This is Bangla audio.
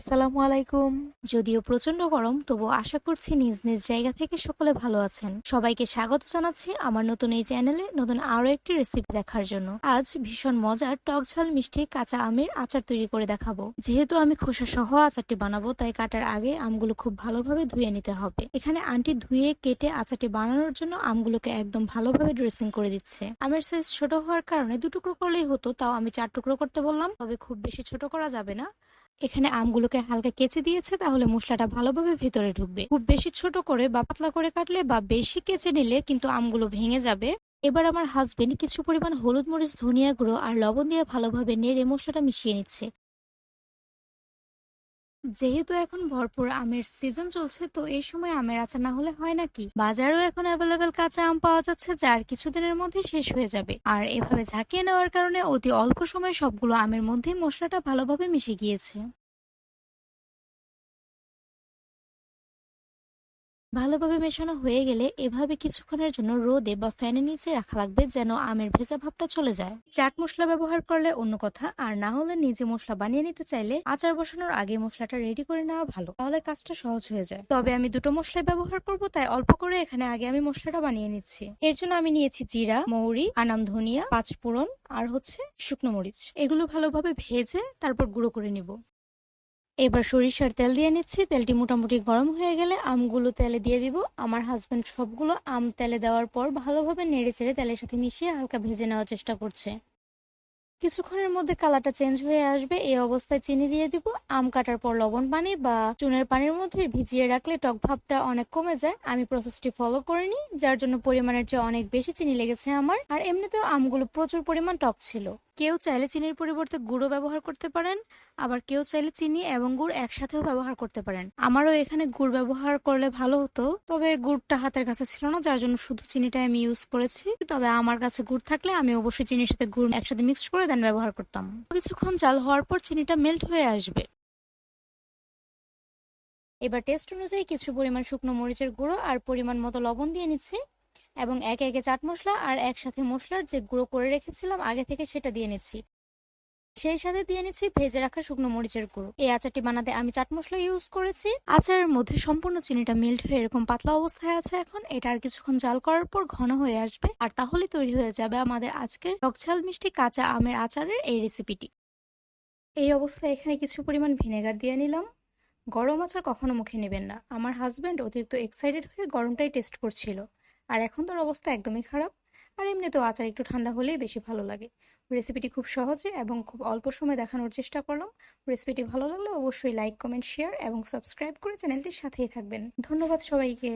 আসসালামু আলাইকুম। যদিও প্রচণ্ড গরম, তবু আশা করছি নিজ নিজ জায়গা থেকে সকলে ভালো আছেন। সবাইকে স্বাগত জানাচ্ছি আমার নতুন এই চ্যানেলে নতুন আরও একটি রেসিপি দেখার জন্য। আজ ভীষণ মজার টক ঝাল মিষ্টি কাঁচা আমের আচার তৈরি করে দেখাবো। যেহেতু আমি খোসা সহ আচারটি বানাবো, তাই কাটার আগে আমগুলো খুব ভালোভাবে ধুয়ে নিতে হবে। এখানে আন্টি ধুয়ে কেটে আচারটি বানানোর জন্য আমগুলোকে একদম ভালোভাবে ড্রেসিং করে দিচ্ছে। আমের সাইজ ছোট হওয়ার কারণে দু টুকরো করলেই হতো, তাও আমি চার টুকরো করতে বললাম। তবে খুব বেশি ছোট করা যাবে না। এখানে আমগুলোকে হালকা কেচে দিয়েছে, তাহলে মশলাটা ভালোভাবে ভেতরে ঢুকবে। খুব বেশি ছোট করে বা পাতলা করে কাটলে বা বেশি কেচে নিলে কিন্তু আমগুলো ভেঙে যাবে। এবার আমার হাজবেন্ড কিছু পরিমাণ হলুদ মরিচ, ধনিয়া গুঁড়ো আর লবণ দিয়ে ভালোভাবে নেড়ে মশলাটা মিশিয়ে নিচ্ছে। যেহেতু এখন ভরপুর আমের সিজন চলছে, তো এই সময় আমের আচার না হলে হয় নাকি বাজারেও এখন অ্যাভেলেবেল কাঁচা আম পাওয়া যাচ্ছে, যার কিছুদিনের মধ্যে শেষ হয়ে যাবে। আর এভাবে ঝাঁকিয়ে নেওয়ার কারণে অতি অল্প সময়ে সবগুলো আমের মধ্যে মশলাটা ভালোভাবে মিশে গিয়েছে। ভালোভাবে মেশানো হয়ে গেলে এভাবে কিছুক্ষণের জন্য রোদে বা ফ্যানের নিচে রাখা লাগবে যেন আমের ভেজা ভাবটা চলে যায়। চাট মশলা ব্যবহার করলে অন্য কথা, আর না হলে নিজে মশলা বানিয়ে নিতে চাইলে আচার বসানোর আগে মশলাটা রেডি করে নেওয়া ভালো, তাহলে কাজটা সহজ হয়ে যায়। তবে আমি দুটো মশলাই ব্যবহার করব, তাই অল্প করে এখানে আগে আমি মশলাটা বানিয়ে নিচ্ছি। এর জন্য আমি নিয়েছি জিরা, মৌরি, আনাম ধনিয়া, পাঁচফোড়ন, আর হচ্ছে শুকনো মরিচ। এগুলো ভালোভাবে ভেজে তারপর গুঁড়ো করে নিব। এবার সরিষার তেল দিয়ে নিচ্ছি। তেলটি মোটামুটি গরম হয়ে গেলে আমগুলো তেলে দিয়ে দিব। আমার হাজব্যান্ড সবগুলো আম তেলে দেওয়ার পর ভালোভাবে নেড়ে চেড়ে তেলের সাথে মিশিয়ে হালকা ভেজে নেওয়ার চেষ্টা করছে। কিছুক্ষণের মধ্যে কালারটা চেঞ্জ হয়ে আসবে। এই অবস্থায় চিনি দিয়ে দিব। আম কাটার পর লবণ পানি বা চুনের পানির মধ্যে ভিজিয়ে রাখলে টক ভাবটা অনেক কমে যায়। আমি প্রসেসটি ফলো করিনি যার জন্য পরিমাণের চেয়ে অনেক বেশি চিনি লেগেছে আমার। আর এমনিতেও আমগুলো প্রচুর পরিমাণ টক ছিল। কেউ চাইলে চিনির পরিবর্তে গুঁড়ো ব্যবহার করতে পারেন, আবার কেউ চাইলে চিনি এবং গুড় একসাথেও ব্যবহার করতে পারেন। আমারও এখানে গুড় ব্যবহার করলে ভালো হতো, তবে গুড়টা হাতের কাছে ছিল না, যার জন্য শুধু চিনিটা আমি ইউজ করেছি। তবে আমার কাছে গুড় থাকলে আমি অবশ্যই চিনির সাথে গুড় একসাথে মিক্সড করে দেন ব্যবহার করতাম। কিছুক্ষণ জাল হওয়ার পর চিনিটা মেল্ট হয়ে আসবে। এবার টেস্ট অনুযায়ী কিছু পরিমাণ শুকনো মরিচের গুঁড়ো আর পরিমাণ মতো লবণ দিয়ে নিচ্ছি। এবং একে একে চাট মশলা আর একসাথে মশলার যে গুঁড়ো করে রেখেছিলাম, আগে থেকে সেটা দিয়ে নিচ্ছি। সেই সাথে দিয়ে নিচ্ছি ভেজে রাখা শুকনো মরিচের গুঁড়ো। এই আচারটি বানাতে আমি চাট মশলা ইউজ করেছি। আচারের মধ্যে সম্পূর্ণ চিনিটা মেল্ট হয়ে এরকম পাতলা অবস্থায় আছে এখন। এটা আর কিছুক্ষণ জাল করার পর ঘন হয়ে আসবে। আর তাহলে তৈরি হয়ে যাবে আমাদের আজকের টকঝাল মিষ্টি কাঁচা আমের আচারের এই রেসিপিটি এই অবস্থায় এখানে কিছু পরিমাণ ভিনেগার দিয়ে নিলাম। গরম আচার কখনো মুখে নেবেন না। আমার হাজব্যান্ড অতিরিক্ত এক্সাইটেড হয়ে গরমটাই টেস্ট করছিল। আর এখন তোর অবস্থা একদমই খারাপ। আর এমনি তো আচার একটু ঠান্ডা হলেই বেশি ভালো লাগে। রেসিপিটি খুব সহজে এবং খুব অল্প সময় দেখানোর চেষ্টা করলাম। রেসিপিটি ভালো লাগলে অবশ্যই লাইক কমেন্ট শেয়ার এবং সাবস্ক্রাইব করে চ্যানেলটির সাথেই থাকবেন। ধন্যবাদ সবাইকে।